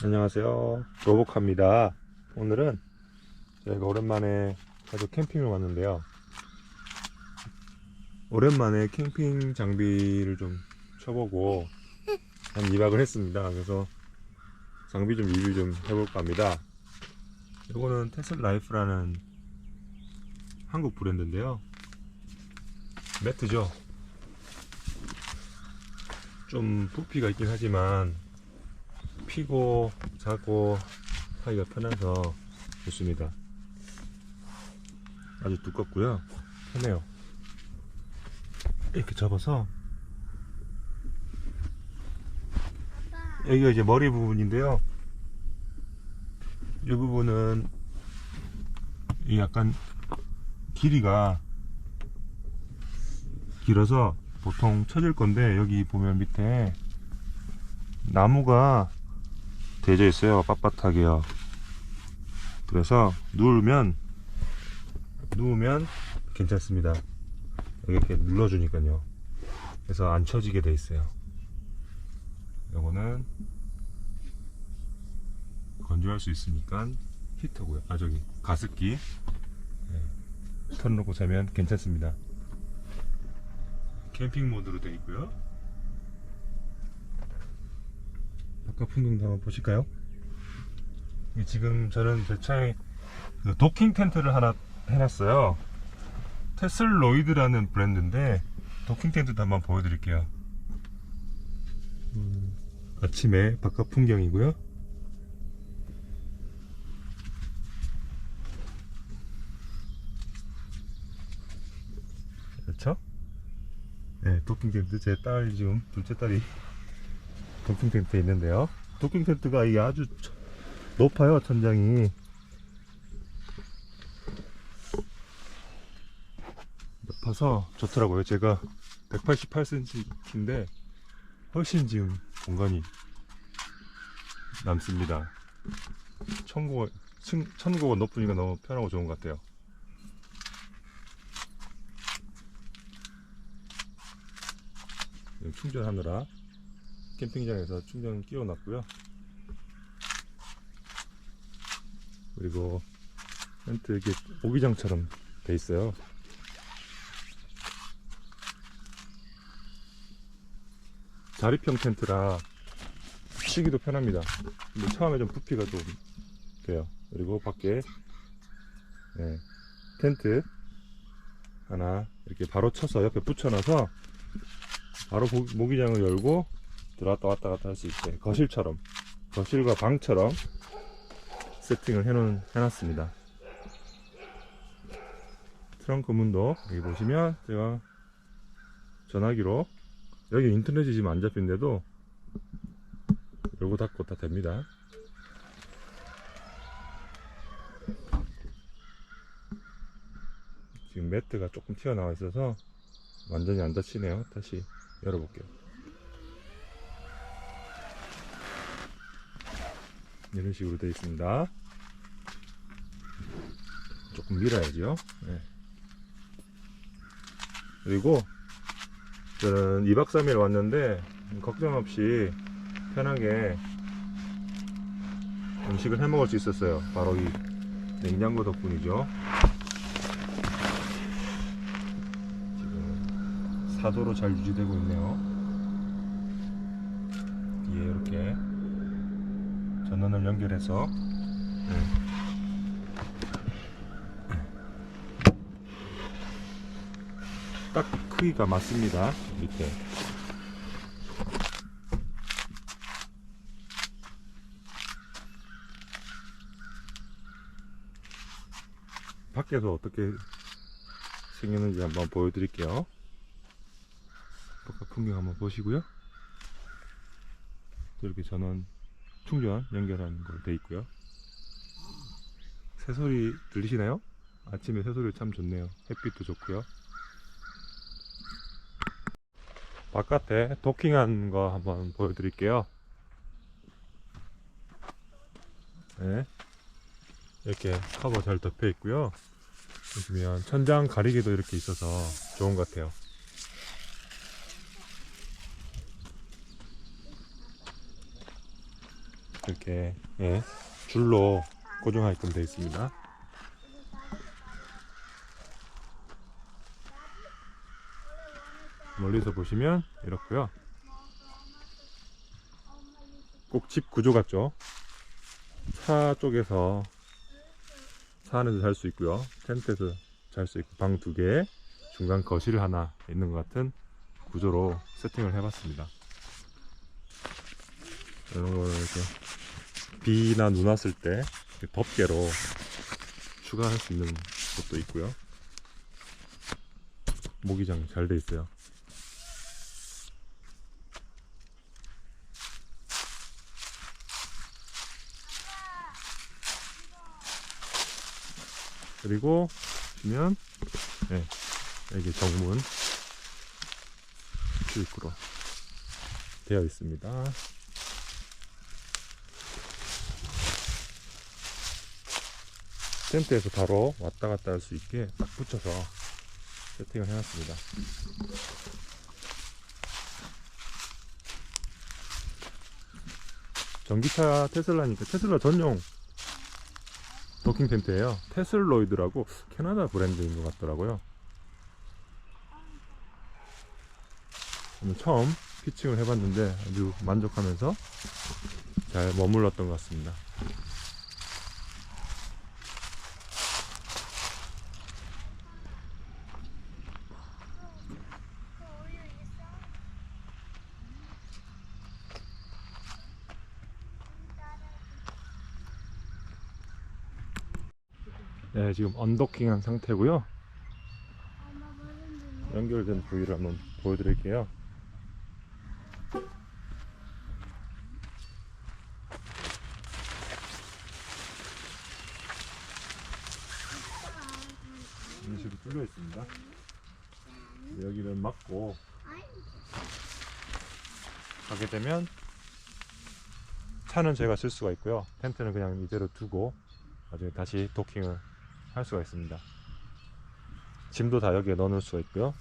안녕하세요. 로보카입니다. 오늘은 저희가 오랜만에 가족 캠핑을 왔는데요. 오랜만에 캠핑 장비를 좀 쳐보고 한 2박을 했습니다. 그래서 장비 좀 리뷰 좀 해볼까 합니다. 이거는 테슬 라이프라는 한국 브랜드인데요. 매트죠. 좀 부피가 있긴 하지만 피고 자고 하기가 편해서 좋습니다. 아주 두껍고요. 편해요. 이렇게 접어서 여기가 이제 머리 부분인데요. 이 부분은 이 약간 길이가 길어서 보통 쳐질 건데 여기 보면 밑에 나무가 대져 있어요. 빳빳하게요. 그래서 누우면 누우면 괜찮습니다. 이렇게 눌러주니까요. 그래서 안 쳐지게 돼 있어요. 요거는 건조할 수 있으니까 히터고요. 아 저기 가습기. 네. 털어놓고 자면 괜찮습니다. 캠핑 모드로 되어 있고요 아까 풍경도 한번 보실까요? 이 지금 저는 제 차에 그 도킹 텐트를 하나 해놨어요. 테슬로이드라는 브랜드인데 도킹 텐트도 한번 보여드릴게요. 음, 아침에 바깥 풍경이고요. 그렇죠? 네, 도킹 텐트 제 딸 지금 둘째 딸이 도킹 텐트에 있는데요. 도킹 텐트가 이게 아주 저- 높아요, 천장이. 높아서 좋더라고요. 제가 188cm인데 훨씬 지금 공간이 남습니다. 천국가, 층, 천국가 높으니까 너무 편하고 좋은 것 같아요. 충전하느라 캠핑장에서 충전 끼워 놨고요. 그리고 텐트 이렇게 오기장처럼 돼 있어요. 자립형 텐트라 치기도 편합니다. 근데 처음에 좀 부피가 좀 돼요. 그리고 밖에 네, 텐트 하나 이렇게 바로 쳐서 옆에 붙여놔서 바로 모- 모기장을 열고 들어왔다 왔다 갔다 할 수 있게 거실처럼 거실과 방처럼 세팅을 해놓은, 해놨습니다. 트렁크 문도 여기 보시면 제가 전화기로 여기 인터넷이 지금 안 잡힌데도 열고 닫고 다 됩니다. 지금 매트가 조금 튀어나와 있어서 완전히 안 닫히네요. 다시 열어볼게요 이런 식으로 되어 있습니다. 조금 밀어야죠. 네. 그리고 저는 2박 3일 왔는데 걱정 없이 편하게 음식을 해 먹을 수 있었어요. 바로 이 냉장고 덕분이죠. 지금 4도로 잘 유지되고 있네요. 뒤에 이렇게 전원을 연결해서. 네. 딱 크기가 맞습니다 밑에. 밖에서 어떻게 생겼는지 한번 보여드릴게요. 바깥 풍경 한번 보시고요. 또 이렇게 전원 충전 연결하는 걸로 돼 있고요. 새소리 들리시나요? 아침에 새소리 참 좋네요. 햇빛도 좋고요. 바깥에 도킹한 거 한번 보여드릴게요. 네. 이렇게 커버 잘 덮여 있고요. 보시면 천장 가리개도 이렇게 있어서 좋은 것 같아요. 이렇게 예, 줄로 고정하게끔 되어 있습니다. 멀리서 보시면 이렇고요. 꼭 집 구조 같죠? 차 쪽에서 차 안에서 잘 수 있고요. 텐트에서 잘 수 있고 방 두 개, 중간 거실 하나 있는 것 같은 구조로 세팅을 해봤습니다. 이런 걸 이렇게 비나 눈 왔을 때 덮개로 추가할 수 있는 것도 있고요. 모기장 잘 돼 있어요. 그리고 보시면 네, 여기 정문 출입구로 되어 있습니다. 텐트에서 바로 왔다 갔다 할 수 있게 딱 붙여서 세팅을 해놨습니다. 전기차 테슬라니까 테슬라 전용 도킹 텐트예요. 테슬로이드라고 캐나다 브랜드인 것 같더라고요. 오늘 처음 피칭을 해봤는데 아주 만족하면서 잘 머물렀던 것 같습니다. 네, 지금 언더킹한 상태고요. 연결된 부위를 한번 보여드릴게요. 이런 식으로 뚫려 있습니다. 여기를 막고 가게 되면 차는 제가 쓸 수가 있고요. 텐트는 그냥 이대로 두고 나중에 다시 도킹을 할 수가 있습니다. 짐도 다 여기에 넣어놓을 수가 있고요.